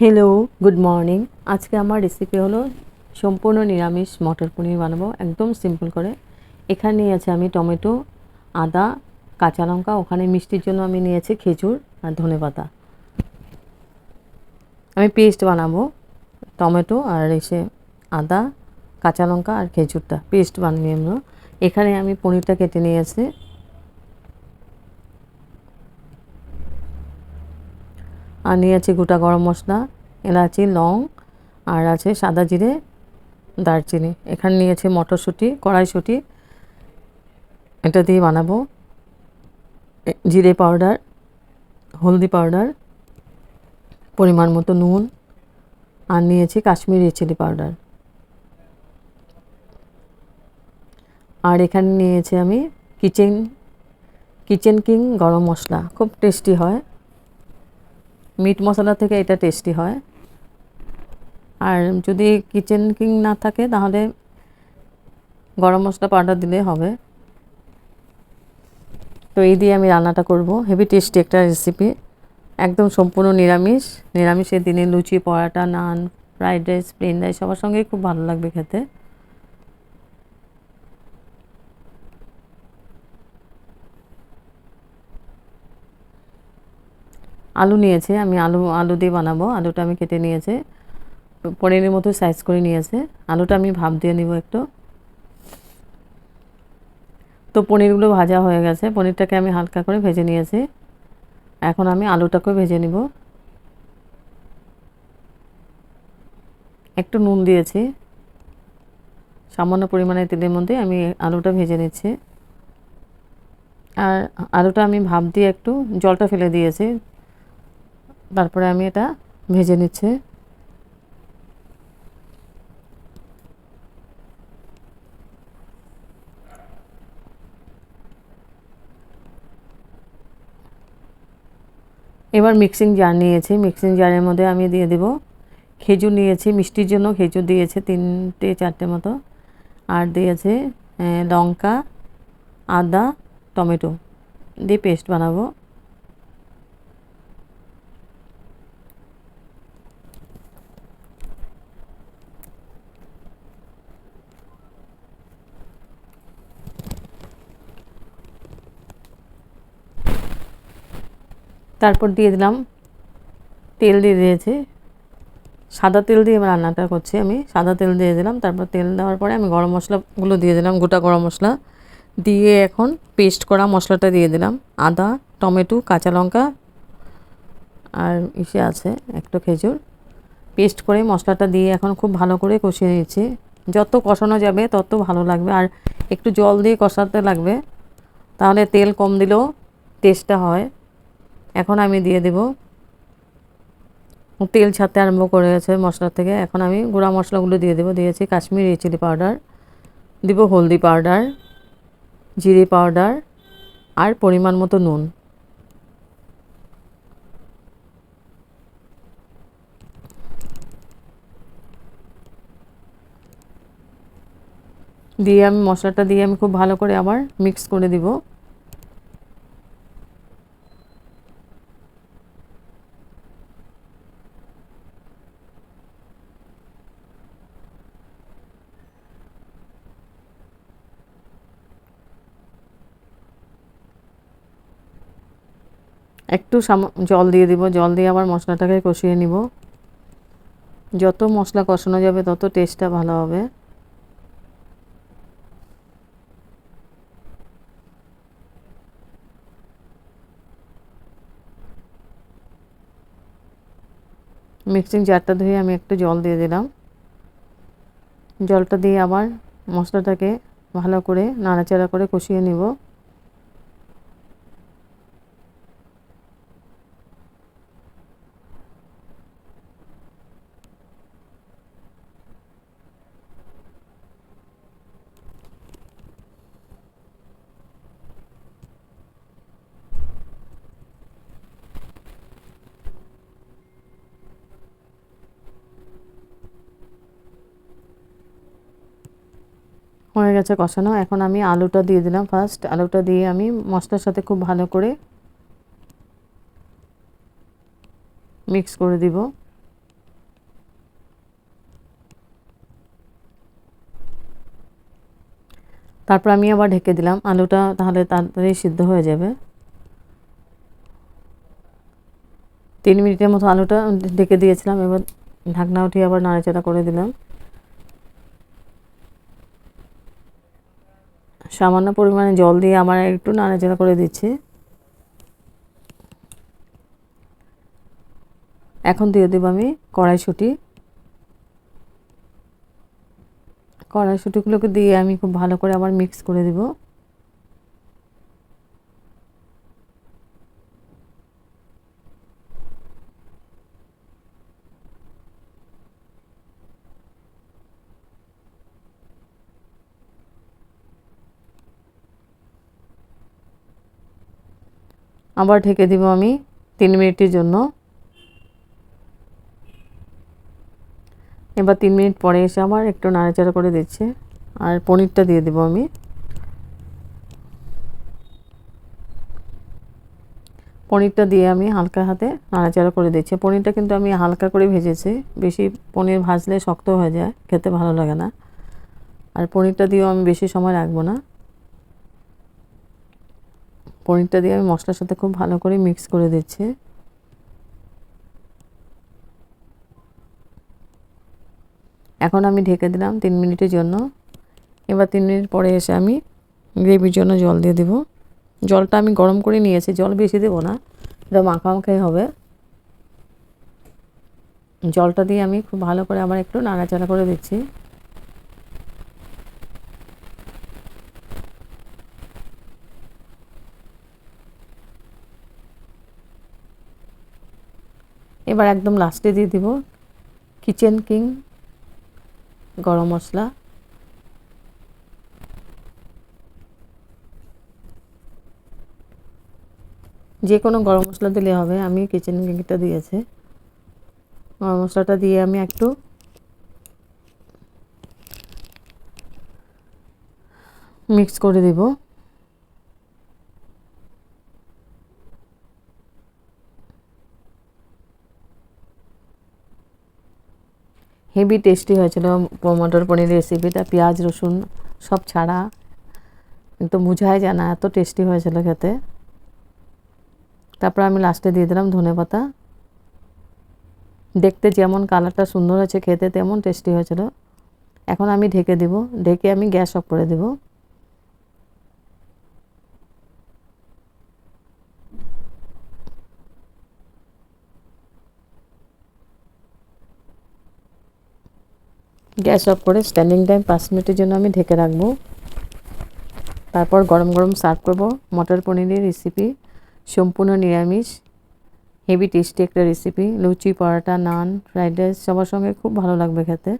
Hello good morning আজকে আমার recipe হলো সম্পূর্ণ নিরামিষ মটর পনির বানাবো, একদম সিম্পল করে। এখানে নিয়েছি আমি টমেটো, আদা, কাঁচা লঙ্কা, ওখানে মিষ্টির জন্য আমি নিয়েছি খেজুর আর ধনেপাতা আমি পেস্ট বানাবো টমেটো আর এসে আদা, কাঁচা লঙ্কা আর খেজুরটা পেস্ট বানিয়ে এখানে আমি পনিরটা কেটে নিয়েছি। আর নিয়েছি গোটা গরম মশলা, এলাচি, লং, আর আছে সাদা জিরে, দারচিনি। এখানে নিয়েছি মটরশুঁটি, কড়াইশুঁটি। এটা দিয়ে বানাবো। জিরে পাউডার, হলদি পাউডার, পরিমাণ মতো নুন, আর নিয়েছি কাশ্মীরি চিলি পাউডার। আর এখানে নিয়েছি আমি কিচেন কিচেন কিং গরম মশলা। খুব টেস্টি হয়। মিট মশলা থেকে এটা টেস্টি হয়। আর যদি কিচেন কিং না থাকে, তাহলে গরম মশলা পাউডার দিলে হবে। তো এই দিয়ে আমি রান্নাটা করব। হেভি টেস্টি একটা রেসিপি একদম সম্পূর্ণ নিরামিষ। নিরামিষের দিনে luchi, paratha, naan fried rice plain rice সবার সঙ্গেই খুব ভালো লাগবে খেতে। আলু নিয়েছে, আমি আলু আলু দিয়ে বানাবো। আলুটা আমি কেটে নিয়েছে, পনিরের মতো সাইজ করে নিয়েছে। আলুটা আমি ভাপ দিয়ে নিব একটু। তো পনিরগুলো ভাজা হয়ে গেছে, পনিরটাকে আমি হালকা করে ভেজে নিয়েছি। এখন আমি আলুটাকেও ভেজে নিব। একটু নুন দিয়েছি। সামান্য পরিমাণে তেলের মধ্যে আমি আলুটা ভেজে নিচ্ছি। আর আলুটা আমি ভাপ দিয়ে একটু জলটা ফেলে দিয়েছি। তারপরে আমি এটা ভেজে নিচ্ছি। এবার মিক্সিং জার নিয়েছি। মিক্সিং জারের মধ্যে আমি দিয়ে দেব খেজুর নিয়েছি। মিষ্টির জন্য খেজুর দিয়েছে তিনটে চারটে মতো। আর দিয়েছে লঙ্কা, আদা, টমেটো। দিয়ে পেস্ট বানাবো। তারপর দিয়ে দিলাম তেল দিয়ে দিয়েছি। সাদা তেল দিয়ে রান্নাটা করছি আমি। সাদা তেল দিয়ে দিলাম, তারপর তেল দেওয়ার পরে আমি গরম মশলাগুলো দিয়ে দিলাম, গোটা গরম মশলা। দিয়ে এখন পেস্ট করা মশলাটা দিয়ে দিলাম, আদা, টমেটো, কাঁচা লঙ্কা আর ইসে আছে একটা খেজুর। পেস্ট করে মশলাটা দিয়ে এখন খুব ভালো করে কষিয়ে নিচ্ছি। যত কষানো যাবে তত ভালো লাগবে আর একটু জল দিয়ে কষাতে লাগবে। তাহলে তেল কম দিলেও টেস্টটা হয়। এখন আমি দিয়ে দেব তেল ছাড়তে আরম্ভ করেছে মশলা থেকে। এখন আমি গুঁড়া মশলাগুলো দিয়ে দেবো। দিয়েছি কাশ্মীরি চিলি পাউডার, দিব হলদি পাউডার, জিরে পাউডার আর পরিমাণ মতো নুন। দিয়ে আমি মশলাটা দিয়ে আমি খুব ভালো করে আবার মিক্স করে দিব। একটু জল দিয়ে দিব, জল দিয়ে আবার মশলাটাকে কষিয়ে নিব। যত মশলা কষানো যাবে, তত টেস্টটা ভালো হবে। মিক্সিং জারটা ধুয়ে আমি একটু জল দিয়ে দিলাম। জলটা দিয়ে আবার মশলাটাকে ভালো করে, নাড়াচাড়া করে কষিয়ে নিব। হয়ে গেছে কষানো। এখন আমি আলুটা দিয়ে দিলাম ফার্স্ট আলুটা দিয়ে আমি মশলার সাথে খুব ভালো করে মিক্স করে দিব। তারপর আমি আবার ঢেকে দিলাম আলুটা, তাহলে তাড়াতাড়ি সিদ্ধ হয়ে যাবে। তিন মিনিটের মতো আলুটা ঢেকে দিয়েছিলাম, এবার ঢাকনা উঠিয়ে আবার নাড়াচাড়া করে দিলাম। সামান্য পরিমাণে জল দিয়ে আমার একটু নাড়াচাড়া করে দিচ্ছি। এখন দিয়ে দেবো আমি কড়াইশুঁটি। কড়াইশুঁটিগুলোকে দিয়ে আমি খুব ভালো করে আবার মিক্স করে দিব। আবার ঢেকে দিব আমি তিন মিনিটের জন্য। এবার তিন মিনিট পরে এসে আবার একটু নাড়াচাড়া করে দিচ্ছে, আর পনিরটা দিয়ে দেবো আমি। পনিরটা দিয়ে আমি হালকা হাতে নাড়াচাড়া করে দিচ্ছি। পনিরটা কিন্তু আমি হালকা করে ভেজেছি, বেশি পনির ভাজলে শক্ত হয়ে যায়, খেতে ভালো লাগে না। আর পনিরটা দিয়েও আমি বেশি সময় রাখব না। পনিরটা দিয়ে আমি মশলার সাথে খুব ভালো করে মিক্স করে দিচ্ছি। এখন আমি ঢেকে দিলাম তিন মিনিটের জন্য। এবার তিন মিনিট পরে এসে আমি গ্রেভির জন্য জল দিয়ে দেব। জলটা আমি গরম করে নিয়েছি, জল বেশি দেবো না, এটা মাখা মাখাই হবে। জলটা দিয়ে আমি খুব ভালো করে আবার একটু নাড়াচাড়া করে দিচ্ছি। এবার একদম লাস্টে দিয়ে দিব। কিচেন কিং গরম মশলা। যে কোনো গরম মশলা দিলে হবে, আমি কিচেন কিংটা দিয়েছি। গরম মশলাটা দিয়ে আমি একটু মিক্স করে দিব। হেভি টেস্টি হয়েছিল। মটর পনির রেসিপিটা পেঁয়াজ, রসুন সব ছাড়া। একটু বোঝাই যায় না, এত টেস্টি হয়েছিল খেতে। তারপর আমি লাস্টে দিয়ে দিলাম ধনে পাতা। দেখতে যেমন কালারটা সুন্দর হয়েছে, খেতে তেমন টেস্টি হয়েছিল। এখন আমি ঢেকে দিব। ঢেকে আমি গ্যাস অফ করে দেবো। গ্যাস অফ করে স্ট্যান্ডিং টাইম পাঁচ মিনিটের জন্য আমি ঢেকে রাখব। তারপর গরম গরম সার্ভ করব। মটর পনিরের রেসিপি সম্পূর্ণ নিরামিষ হেভি টেস্টি একটা recipe luchi, paratha, naan fried rice সবার সঙ্গে খুব ভালো লাগবে খেতে।